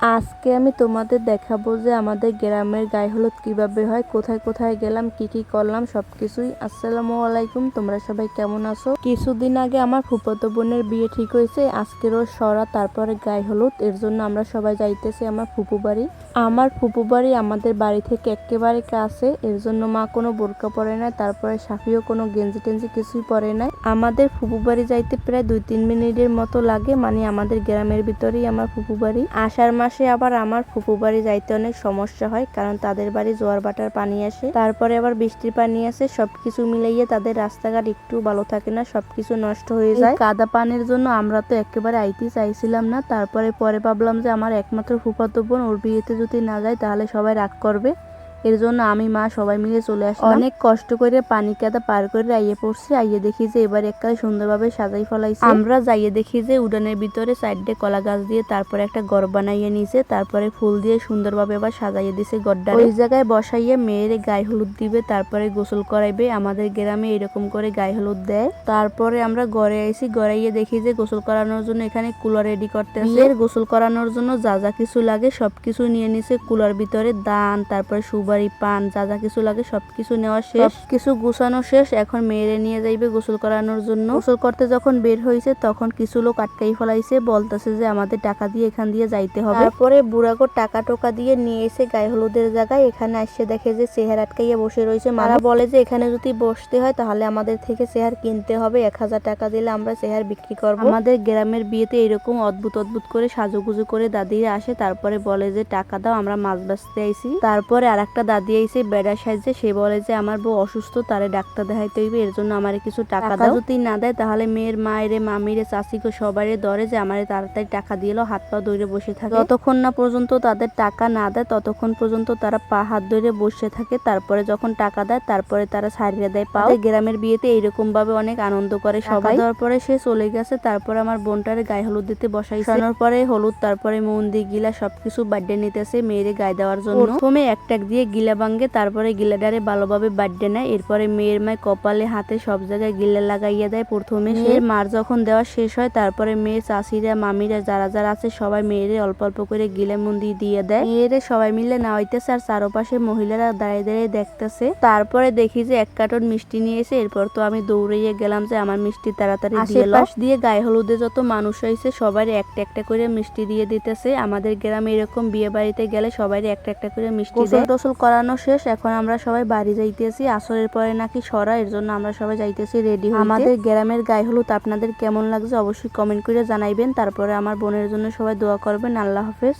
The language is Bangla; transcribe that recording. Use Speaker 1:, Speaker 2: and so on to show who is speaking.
Speaker 1: আজকে আমি তোমাদের দেখাবো যে আমাদের গ্রামের গায়ে হলুদ কীভাবে হয়, কোথায় কোথায় গেলাম, কি কি করলাম, সবকিছুই। আসসালামু আলাইকুম, তোমরা সবাই কেমন আছো? কিছুদিন আগে আমার ফুফাতো বোনের বিয়ে ঠিক হয়েছে, আজকেরও সরা, তারপরে গায়ে হলুদ, এর জন্য আমরা সবাই যাইতেছি আমার ফুপু বাড়ি। আমার ফুপু বাড়ি আমাদের বাড়ি থেকে একেবারে কাছে, এর জন্য মা কোনো বোরকা পরে নাই, তারপরে সাফিও কোনো গেঞ্জি টেঞ্জি কিছুই পরে নাই। আমাদের ফুপু বাড়ি যাইতে প্রায় দুই তিন মিনিটের মতো লাগে মানে আমাদের গ্রামের ভিতরেই আমার ফুপু বাড়ি। আষাঢ় মাসে আবার আমার ফুফু বাড়ি যাইতে অনেক সমস্যা হয় কারণ তাদের বাড়ি জোয়ার বাটার পানি আসে। তারপরে আবার বৃষ্টির পানি আসে সবকিছু মিলাইয়ে তাদের রাস্তাঘাট একটু ভালো থাকে না সবকিছু নষ্ট হয়ে যায়। কাদা পানির জন্য আমরা তো একেবারে আইতে চাইছিলাম না তারপরে পরে ভাবলাম যে আমার একমাত্র ফুফাতো বোন ওর বিয়েতে যদি না যায় তাহলে সবাই রাগ করবে। এর জন্য আমি মা সবাই মিলে চলে আসি অনেক কষ্ট করে পানি কাদা পার করে আইয়ে পড়ছি আইয়ে দেখি যে এবার এককালে সুন্দরভাবে সাজাই ফলাইছে। আমরা যাইয়ে দেখি যে উডানের ভিতরে সাইডে কলা গাছ দিয়ে তারপরে একটা ঘর বানাইয়ে নিছে তারপরে ফুল দিয়ে সুন্দরভাবে আবার সাজাইয়ে দিছে গড্ডা ওই জায়গায় বসাইয়ে মেয়ের গায়ে হলুদ দিবে তারপরে গোসল করাইবে আমাদের গ্রামে এরকম করে গায়ে হলুদ দেয়। তারপরে আমরা ঘরে আইছি গিয়ে দেখি যে গোসল করানোর জন্য এখানে কুলার রেডি করতে গোসল করানোর জন্য যা যা কিছু লাগে সবকিছু নিয়ে নিছে কুলার ভিতরে দান তারপরে সুবারি পান, যা যা কিছু লাগে সবকিছু নেওয়া শেষ। কিছু গুছানো শেষ, এখন মেয়েরে নিয়ে যাইবে গোসল করানোর জন্য। গোসল করতে যখন বের হয়েছে তখন কিছু লোক আটকাই ফেলাইছে, বলতেছে যে আমাদের টাকা দিয়ে এখান দিয়ে যাইতে হবে। তারপরে বুড়াগো টাকা টোকা দিয়ে নিয়ে এসে গায়ে হলুদের জায়গায় এখানে আসছে, দেখে যে চেহার আটকাইয়া বসে রয়েছে মারা বলে যে, এখানে যদি বসতে হয়, তাহলে আমাদের থেকে চেহার কিনতে হবে। এক হাজার টাকা দিলে আমরা চেহার বিক্রি করব। আমাদের গ্রামের বিয়েতে এরকম অদ্ভুত অদ্ভুত করে সাজুগুজু করে দাদিরা আসে। তারপরে বলে যে, টাকা দাও, আমরা মাছ বাঁচতে আইছি। তারপরে আর দাদি আইছে বেড়া সাইজে সে বলে যে আমার বউ অসুস্থ তারে ডাক্তার দেখাইতে হইবে এর জন্য আমারে কিছু টাকা দাও। যদি না দেয় তাহলে মেয়ের মায়েরে মামিরে চাষিকে সবারে ধরে যে আমারে তাড়াতাড়ি টাকা দিলো হাত পা ধরে বসে থাকে। ততক্ষণ না পর্যন্ত তাদের টাকা না দেয় ততক্ষণ পর্যন্ত তারা পা হাত ধরে বসে থাকে। তারপরে যখন টাকা দেয় তারপরে তারা ছাড়িয়ে দেয় পাও। গ্রামের বিয়েতে এইরকম ভাবে অনেক আনন্দ করে সবাই। দেওয়ার পরে সে চলে গেছে তারপরে আমার বোনটারে গায়ে হলুদ দিতে বসাইছে। আনার পরে হলুদ তারপরে মন্দি গিলা সবকিছু বার্থডে নিতেছে মেয়েরে গায়ে দেওয়ার জন্য। প্রথমে এক টাক দিয়ে গিলা ভাঙ্গে তারপরে গিলাডারে ভালোভাবে বার্থডে নেয়। এরপরে মেয়ের মায় কপালে হাতে সব জায়গায় গিলা লাগাইয়া দেয়। প্রথমে মেয়ের মার যখন দেওয়া শেষ হয় তারপরে মেয়ে চাষিরা মামিরা যারা যারা আছে সবাই মেয়েরে অল্প অল্প করে গিলা মন্দি দিয়ে দেয়। মেয়েরে সবাই মিলে নাওয়াইতেছে আর চারপাশে মহিলারা দাঁড়িয়ে দাঁড়িয়ে দেখতেছে। তারপরে দেখি যে এক কার্টন মিষ্টি নিয়ে নিয়েছে এরপর তো আমি দৌড়াইয়ে গেলাম যে আমার মিষ্টি তাড়াতাড়ি দিয়ে দিয়ে গায়ে হলুদে যত মানুষ হয়েছে সবাই একটা একটা করে মিষ্টি দিয়ে দিতেছে। আমাদের গ্রামে এরকম বিয়ে বাড়িতে গেলে সবাই একটা একটা করে মিষ্টি দেয়। করানো শেষ, এখন আমরা সবাই বাড়ি যাইতেছি। আসরের পরে নাকি সরা, এর জন্য আমরা সবাই যাইতেছি রেডি আমাদের গ্রামের গায়ে হলুদ, আপনাদের কেমন লাগছে অবশ্যই কমেন্ট করে জানাইবেন। তারপরে আমার বোনের জন্য সবাই দোয়া করবেন। আল্লাহ হাফেজ।